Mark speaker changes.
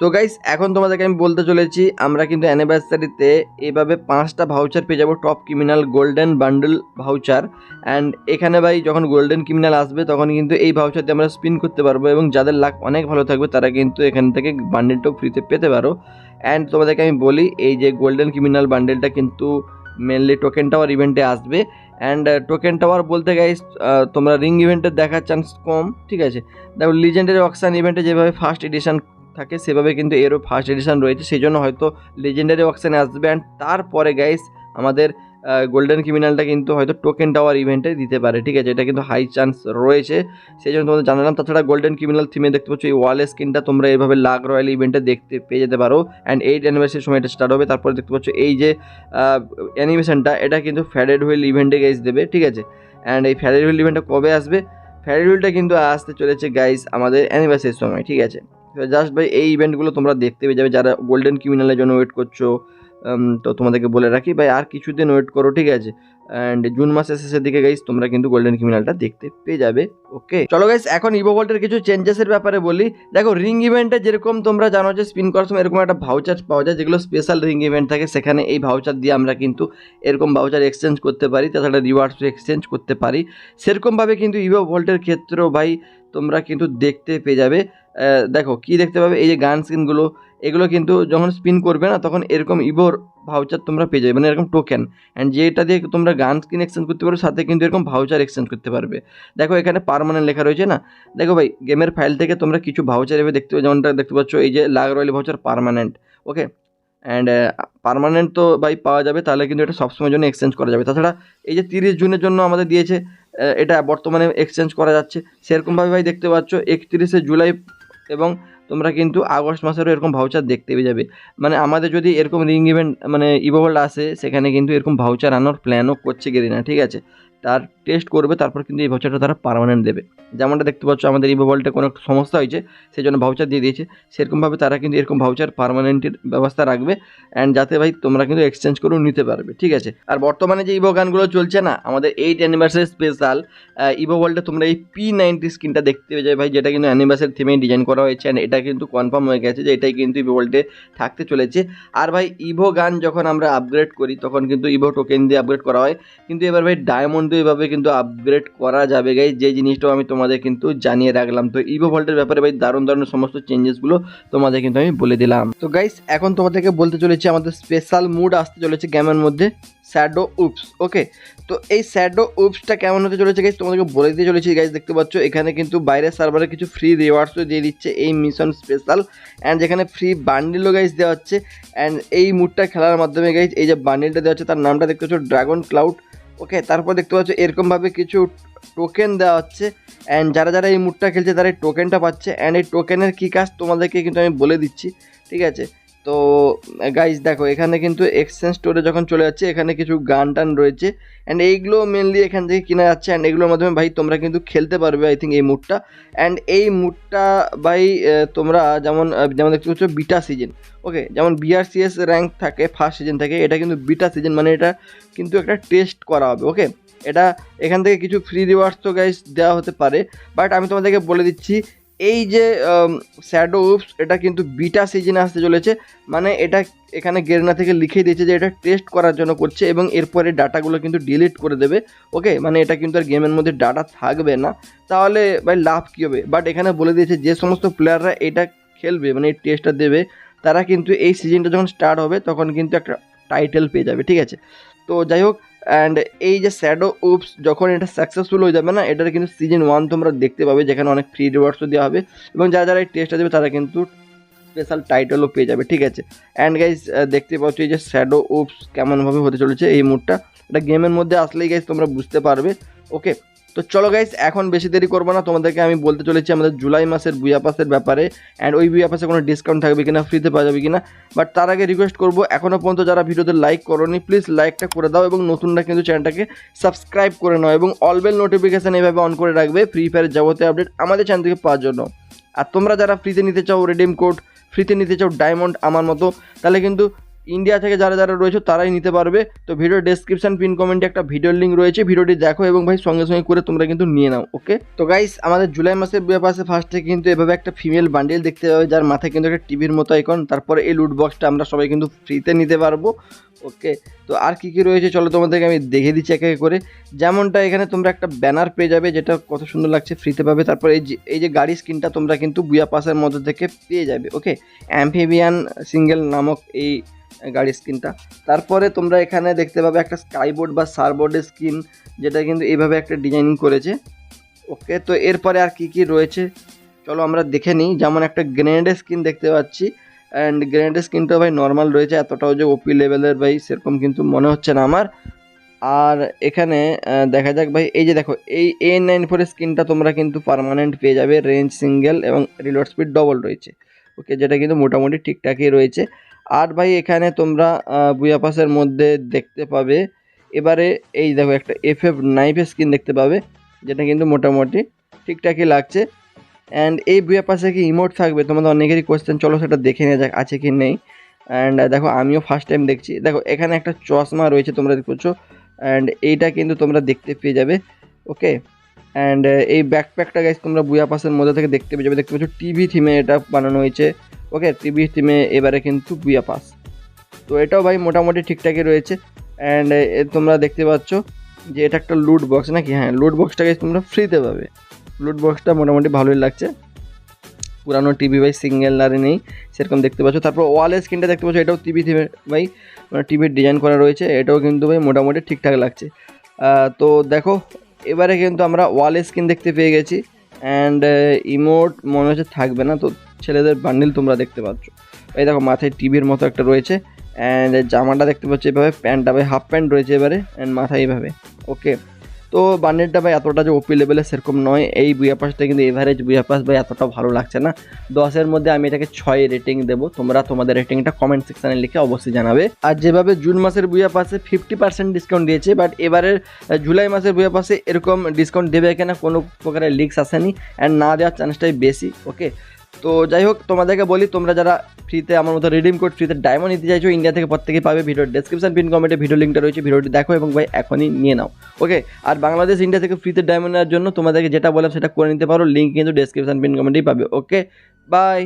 Speaker 1: So guys এখন তোমাদেরকে আমি বলতে চলেছি, আমরা কিন্তু অ্যানিভার্সারিতে এভাবে পাঁচটা ভাউচার পেয়ে যাব top criminal golden bundle voucher and এখানে ভাই, যখন গোল্ডেন ক্রিমিনাল আসবে, তখন কিন্তু এই ভাউচার দিয়ে আমরা স্পিন করতে পারব এবং যাদের লাক অনেক ভালো থাকবে, তারা কিন্তু এখান থেকে বান্ডেলটাও ফ্রিতে পেতে পারো। অ্যান্ড তোমাদেরকে আমি বলি, এই যে গোল্ডেন ক্রিমিনাল বান্ডেলটা কিন্তু মেনলি টোকেন টাওয়ার ইভেন্টে আসবে। অ্যান্ড টোকেন টাওয়ার বলতে গাইস তোমরা রিং ইভেন্টে দেখার চান্স কম, ঠিক আছে? দেখো লিজেন্ডারি অকশান ইভেন্টে যেভাবে ফার্স্ট এডিশন থাকে, সেভাবে কিন্তু এরও ফার্স্ট এডিশন রয়েছে। সেই জন্য হয়তো লিজেন্ডারি অকশানে আসবে। অ্যান্ড তারপরে গাইস আমাদের গোল্ডেন ক্রিমিনালটা কিন্তু হয়তো টোকেন টাওয়ার ইভেন্টে দিতে পারে। ঠিক আছে? এটা কিন্তু হাই চান্স রয়েছে। সেই জন্য তোমাদের জানালাম। তাছাড়া গোল্ডেন ক্রিমিনাল থিমে দেখতে পাচ্ছ, এই ওয়াল স্ক্রিনটা তোমরা এইভাবে লাগ রয়্যাল ইভেন্টে দেখতে পেয়ে যেতে পারো। অ্যান্ড এইট অ্যানিভার্সারি সময় এটা স্টার্ট হবে। তারপরে দেখতে পাচ্ছ, এই যে অ্যানিমেশনটা এটা কিন্তু ফ্যাডেড হুইল ইভেন্টে গাইজ দেবে। ঠিক আছে? অ্যান্ড এই ফ্যাডেড হুইল ইভেন্টটা কবে আসবে? ফ্যাডেড হুইলটা কিন্তু আসতে চলেছে গাইজ আমাদের অ্যানিভার্সারির সময়। ঠিক আছে? জাস্ট ভাই, এই ইভেন্টগুলো তোমরা দেখতে পেয়ে যাবে। যারা গোল্ডেন ক্রিমিনালের জন্য ওয়েট করছ তো তোমাদেরকে বলে রাখি, ভাই, আর কিছুদিন ওয়েট করো, ঠিক আছে? অ্যান্ড জুন মাসের শেষের দিকে গাইস তোমরা কিন্তু গোল্ডেন ক্রিমিনালটা দেখতে পেয়ে যাবে। ওকে চলো গাইস এখন ইভো ভোল্টের কিছু চেঞ্জেসের ব্যাপারে বলি। দেখো রিং ইভেন্টে যেরকম তোমরা জানো যে স্পিন করার সময় এরকম একটা ভাউচার পাওয়া যায়, যেগুলো স্পেশাল রিং ইভেন্ট থাকে, সেখানে এই ভাউচার দিয়ে আমরা কিন্তু এরকম ভাউচার এক্সচেঞ্জ করতে পারি, তাছাড়া রিওয়ার্ডস এক্সচেঞ্জ করতে পারি। সেরকমভাবে কিন্তু ইভো ভোল্টের ক্ষেত্রেও ভাই, তোমরা কিন্তু দেখতে পেয়ে যাবে। দেখো, কি দেখতে পাবে? এই যে গান স্কিনগুলো এগুলো কিন্তু যখন স্পিন করবে না, তখন এরকম ইভোর ভাউচার তোমরা পেয়ে যাবে মানে এরকম টোকেন অ্যান্ড যেটা দিয়ে তোমরা গান স্কিন এক্সচেঞ্জ করতে পারো, সাথে কিন্তু এরকম ভাউচার এক্সচেঞ্জ করতে পারবে। দেখো, এখানে পার্মানেন্ট লেখা রয়েছে না? দেখো ভাই গেমের ফাইল থেকে তোমরা কিছু ভাউচার এভাবে দেখতে যেমনটা দেখতে পাচ্ছ, এই যে লাগ royal voucher permanent okay and permanent তো ভাই পাওয়া যাবে, তাহলে কিন্তু এটা সবসময়ের জন্য এক্সচেঞ্জ করা যাবে। তাছাড়া এই যে তিরিশ জুনের জন্য আমাদের দিয়েছে এটা বর্তমানে এক্সচেঞ্জ করা যাচ্ছে। সেরকমভাবে ভাই দেখতে পাচ্ছ, একত্রিশে জুলাই এবং তোমরা কিন্তু আগস্ট মাসেরও এরকম ভাউচার দেখতে পেয়ে যাবে। মানে আমাদের যদি এরকম রিং ইভেন্ট মানে ইভোভোল্ড আসে, সেখানে কিন্তু এরকম ভাউচার আনার প্ল্যানও করছে গেরিনা ঠিক আছে? তার টেস্ট করবে, তারপর কিন্তু এই ভাউচারটা তারা পারমানেন্ট দেবে। যেমনটা দেখতে পাচ্ছ, আমাদের ইভোভোল্টে কোনো একটা সমস্যা হয়েছে সেই জন্য ভাউচার দিয়ে দিয়েছে। সেরকমভাবে তারা কিন্তু এরকম ভাউচার পার্মানেন্টের ব্যবস্থা রাখবে অ্যান্ড যাতে ভাই তোমরা কিন্তু এক্সচেঞ্জ করেও নিতে পারবে, ঠিক আছে? আর বর্তমানে যে ইভো গানগুলো চলছে না, আমাদের এইট অ্যানিভার্সারি স্পেশাল ইভো ওয়ার্ল্ডে তোমরা এই পি নাইনটি স্ক্রিনটা দেখতে পেয়ে যাবে ভাই, যেটা কিন্তু অ্যানিভার্সারি থিমেই ডিজাইন করা হয়েছে অ্যান্ড এটা কিন্তু কনফার্ম হয়ে গেছে যে এটাই কিন্তু ইভো থাকতে চলেছে। আর ভাই ইভো গান যখন আমরা আপগ্রেড করি, তখন কিন্তু ইভো টোকেন দিয়ে আপগ্রেড করা হয়। কিন্তু এবার ভাই ডায়মন্ড দিয়ে এভাবে কিন্তু আপগ্রেড করা যাবে গাই যে জিনিসটাও আমি তোমাদের কিন্তু জানিয়ে রাখলাম। তো ইভো ভল্টের ব্যাপারে ভাই দারুণ দারুণ সমস্ত চেঞ্জেসগুলো তোমাদের কিন্তু আমি বলে দিলাম। তো গাইস এখন তোমাদেরকে বলতে চলেছি আমাদের স্পেশাল মুড আসতে চলেছে গেমের মধ্যে স্যাডো উপস ওকে তো এই স্যাডো উপসটা কেমন হতে চলেছে গাইস তোমাদেরকে বলে দিয়ে চলেছি গাইস দেখতে পাচ্ছ, এখানে কিন্তু বাইরের সার্ভারে কিছু ফ্রি রিওয়ার্ডসও দিয়ে দিচ্ছে এই মিশন স্পেশাল অ্যান্ড যেখানে ফ্রি বান্ডিলও গাইস দেওয়া হচ্ছে। অ্যান্ড এই মুডটা খেলার মাধ্যমে গাইস এই যে বান্ডিলটা দেওয়া হচ্ছে, তার নামটা দেখতে পাচ্ছ ড্রাগন ক্লাউড ওকে তারপর দেখতে পাচ্ছ, এরকমভাবে কিছু টোকেন দেওয়া হচ্ছে অ্যান্ড যারা যারা এই মুডটা খেলছে, তারা এই টোকেনটা পাচ্ছে অ্যান্ড এই টোকেনের কী কাজ তোমাদেরকে কিন্তু আমি বলে দিচ্ছি, ঠিক আছে? তো গাইজ দেখো, এখানে কিন্তু এক্সচেঞ্জ স্টোরে যখন চলে যাচ্ছে, এখানে কিছু গান টান রয়েছে। অ্যান্ড এইগুলো মেনলি এখান থেকে কেনা যাচ্ছে। অ্যান্ড এগুলোর মাধ্যমে, ভাই, তোমরা কিন্তু খেলতে পারবে আই থিঙ্ক এই মুডটা অ্যান্ড এই মুডটা ভাই তোমরা যেমন যেমন দেখতে পাচ্ছ বিটা সিজন ওকে যেমন বিআরসিএস র্যাঙ্ক থাকে ফার্স্ট সিজন থাকে, এটা কিন্তু বিটা সিজন মানে এটা কিন্তু একটা টেস্ট করা হবে ওকে এটা এখান থেকে কিছু ফ্রি রিওয়ার্ডস তো গাইজ দেওয়া হতে পারে। বাট আমি তোমাদেরকে বলে দিচ্ছি এই যে স্যাডো উপস এটা কিন্তু বিটা সিজনে আসতে চলেছে। মানে এটা এখানে গেরনা থেকে লিখে দিয়েছে যে এটা টেস্ট করার জন্য করছে এবং এরপরে ডাটাগুলো কিন্তু ডিলিট করে দেবে। ওকে মানে এটা কিন্তু আর গেমের মধ্যে ডাটা থাকবে না। তাহলে ভাই লাভ কী হবে? বাট এখানে বলে দিয়েছে যে সমস্ত প্লেয়াররা এটা খেলবে মানে এই টেস্টটা দেবে। তারা কিন্তু এই সিজনটা যখন স্টার্ট হবে, তখন কিন্তু একটা টাইটেল পেয়ে যাবে। ঠিক আছে? তো যাই হোক অ্যান্ড এই যে স্যাডো উপস যখন এটা সাকসেসফুল হয়ে যাবে না, এটার কিন্তু সিজন ওয়ান তোমরা দেখতে পাবে, যেখানে অনেক ফ্রি রিওয়ার্ডসও দেওয়া হবে। এবং যারা যারা এই টেস্টটা দেবে, তারা কিন্তু স্পেশাল টাইটেলও পেয়ে যাবে, ঠিক আছে? অ্যান্ড গাইজ দেখতে পাচ্ছ এই যে স্যাডো উপস কেমনভাবে হতে চলেছে এই মুডটা। এটা গেমের মধ্যে আসলেই গাইজ তোমরা বুঝতে পারবে ওকে তো চলো গাইজ এখন বেশি দেরি করব না। তোমাদেরকে আমি বলতে চলেছি, আমাদের জুলাই মাসের বুয়া পাসের ব্যাপারে। অ্যান্ড ওই বুয়া পাসে কোনো ডিসকাউন্ট থাকবে কিনা ফ্রিতে পাওয়া যাবে কিনা। বাট তার আগে রিকোয়েস্ট করব এখনও পর্যন্ত যারা ভিডিওতে লাইক করোনি প্লিজ লাইকটা করে দাও এবং নতুনরা কিন্তু চ্যানেলটাকে সাবস্ক্রাইব করে নাও এবং অলবেল নোটিফিকেশান এইভাবে অন করে রাখবে ফ্রি ফায়ারের যাবতীয় আপডেট আমাদের চ্যানেল থেকে পাওয়ার জন্য। আর তোমরা যারা ফ্রিতে নিতে চাও রেডিম কোড ফ্রিতে নিতে চাও ডায়মন্ড আমার মতো, তাহলে কিন্তু ইন্ডিয়া থেকে যারা যারা রয়েছে তারাই নিতে পারবে। তো ভিডিও ডেসক্রিপশন পিন কমেন্টে একটা ভিডিও লিঙ্ক রয়েছে। ভিডিওটি দেখো এবং ভাই সঙ্গে সঙ্গে করে তোমরা কিন্তু নিয়ে নাও ওকে তো গাইস আমাদের জুলাই মাসের বইয়ের পাশে ফার্স্টে কিন্তু এভাবে একটা ফিমেল বান্ডেল দেখতে পাবে, যার মাথায় কিন্তু একটা টিভির মতো আইকন তারপরে এই লুট বক্সটা আমরা সবাই কিন্তু ফ্রিতে নিতে পারব ওকে তো আর কি কি রয়েছে চলো তোমাদেরকে আমি দেখে দিচ্ছি এক এক করে। যেমনটা এখানে তোমরা একটা ব্যানার পেয়ে যাবে, যেটা কত সুন্দর লাগছে ফ্রিতে পাবে। তারপর এই যে এই যে গাড়ি স্ক্রিনটা তোমরা কিন্তু বুয়া পাসের মধ্যে থেকে পেয়ে যাবে ওকে অ্যাম্ফিবিয়ান সিঙ্গেল নামক এই গাড়ি স্ক্রিনটা। তারপরে তোমরা এখানে দেখতে পাবে একটা স্কাইবোর্ড বা সারবোর্ডের স্ক্রিন যেটা কিন্তু এইভাবে একটা ডিজাইনিং করেছে। ওকে তো এরপরে আর কি কি রয়েছে? চলো আমরা দেখে নিই। যেমন একটা গ্রেনেডের স্ক্রিন দেখতে পাচ্ছি। অ্যান্ড গ্রেনেডের স্ক্রিনটা ভাই নর্মাল রয়েছে, এতটাও যে ওপি লেভেলের ভাই সেরকম কিন্তু মনে হচ্ছে না আমার। আর এখানে দেখা যাক ভাই, এই যে দেখো, এই এ নাইন ফোরের স্ক্রিনটা তোমরা কিন্তু পার্মানেন্ট পেয়ে যাবে রেঞ্জ সিঙ্গেল এবং রিলোড স্পিড ডবল রয়েছে। ওকে যেটা কিন্তু মোটামুটি ঠিকঠাকই রয়েছে। আর ভাই, এখানে তোমরা বুয়া পাসের মধ্যে দেখতে পাবে, এবারে এই দেখো একটা এফ এফ নাইফের স্ক্রিন দেখতে পাবে, যেটা কিন্তু মোটামুটি ঠিকঠাকই লাগছে। অ্যান্ড এই বুয়া পাশে কি ইমোট থাকবে? তোমাদের অনেকেরই কোয়েশ্চেন চলো সেটা দেখে নেওয়া যাক, আছে কি নেই। অ্যান্ড দেখো, আমিও ফার্স্ট টাইম দেখছি। দেখো, এখানে একটা চশমা রয়েছে, তোমরা দেখছ অ্যান্ড এইটা কিন্তু তোমরা দেখতে পেয়ে যাবে ওকে অ্যান্ড এই ব্যাকপ্যাকটা গাইস তোমরা বুয়া পাসের মধ্যে থেকে দেখতে পেয়ে যাবে। দেখতে পাচ্ছ টিভি থিমে এটা বানানো হয়েছে। ওকে টিভি থিমে এবারে কিন্তু বুয়া পাস তো এটাও ভাই মোটামুটি ঠিকঠাকই রয়েছে। অ্যান্ড তোমরা দেখতে পাচ্ছ যে এটা একটা লুট বক্স নাকি? হ্যাঁ লুট বক্সটাকে তোমরা ফ্রিতে পাবে। লুট বক্সটা মোটামুটি ভালোই লাগছে। পুরানো টিভি ভাই সিঙ্গেল লারে নেই, সেরকম দেখতে পাচ্ছ। তারপর ওয়ালের স্ক্রিনটা দেখতে পাচ্ছ, এটাও টিভি ভাই মানে টিভির ডিজাইন করা রয়েছে। এটাও কিন্তু ভাই মোটামুটি ঠিকঠাক লাগছে। তো দেখো, এবারে কিন্তু আমরা ওয়ালের স্ক্রিন দেখতে পেয়ে গেছি। অ্যান্ড ইমোট মনে হচ্ছে থাকবে না, তো ছেলেদের বান্ডিল তোমরা দেখতে পাচ্ছ। এই দেখো, মাথায় টিভির মতো একটা রয়েছে। অ্যান্ড জামাটা দেখতে পাচ্ছ এভাবে প্যান্টটা হাফ প্যান্ট রয়েছে এবারে অ্যান্ড মাথায় এভাবে ওকে তো বান্ডেলটা ভাই এতটা যে ওপি লেভেলের সেরকম নয়। এই বুয়া পাসটা কিন্তু এভারেজ বুয়া পাস ভাই এতটা ভালো লাগছে না। দশের মধ্যে আমি এটাকে ছয় রেটিং দেবো। তোমরা তোমাদের রেটিংটা কমেন্ট সেকশানে লিখে অবশ্যই জানাবে। আর যেভাবে জুন মাসের বুয়া পাসে ফিফটি পার্সেন্ট ডিসকাউন্ট দিয়েছে বাট এবারের জুলাই মাসের বুয়া পাসে এরকম ডিসকাউন্ট দেবে কিনা কোনো প্রকারের লিক্স আসেনি। অ্যান্ড না দেওয়ার চান্সটাই বেশি ওকে তো যাই হোক, তোমাদেরকে বলি, তোমরা যারা ফ্রিতে আমার মতো রিডিম কোড ফ্রিতে ডায়মন্ড নিতে চাইছো ইন্ডিয়া থেকে প্রত্যেকে পাবে ভিডিওর ডেসক্রিপশন পিন কমেন্টে ভিডিও লিঙ্কটা রয়েছে ভিডিওটি দেখো এবং ভাই এখনই নিয়ে নাও। ওকে আর বাংলাদেশ ইন্ডিয়া থেকে ফ্রিতে ডায়মন্ড নেওয়ার জন্য তোমাদেরকে যেটা বললাম সেটা করে নিতে পারো লিঙ্ক কিন্তু ডেসক্রিপশন পিন কমেন্টেই পাবে। Okay bye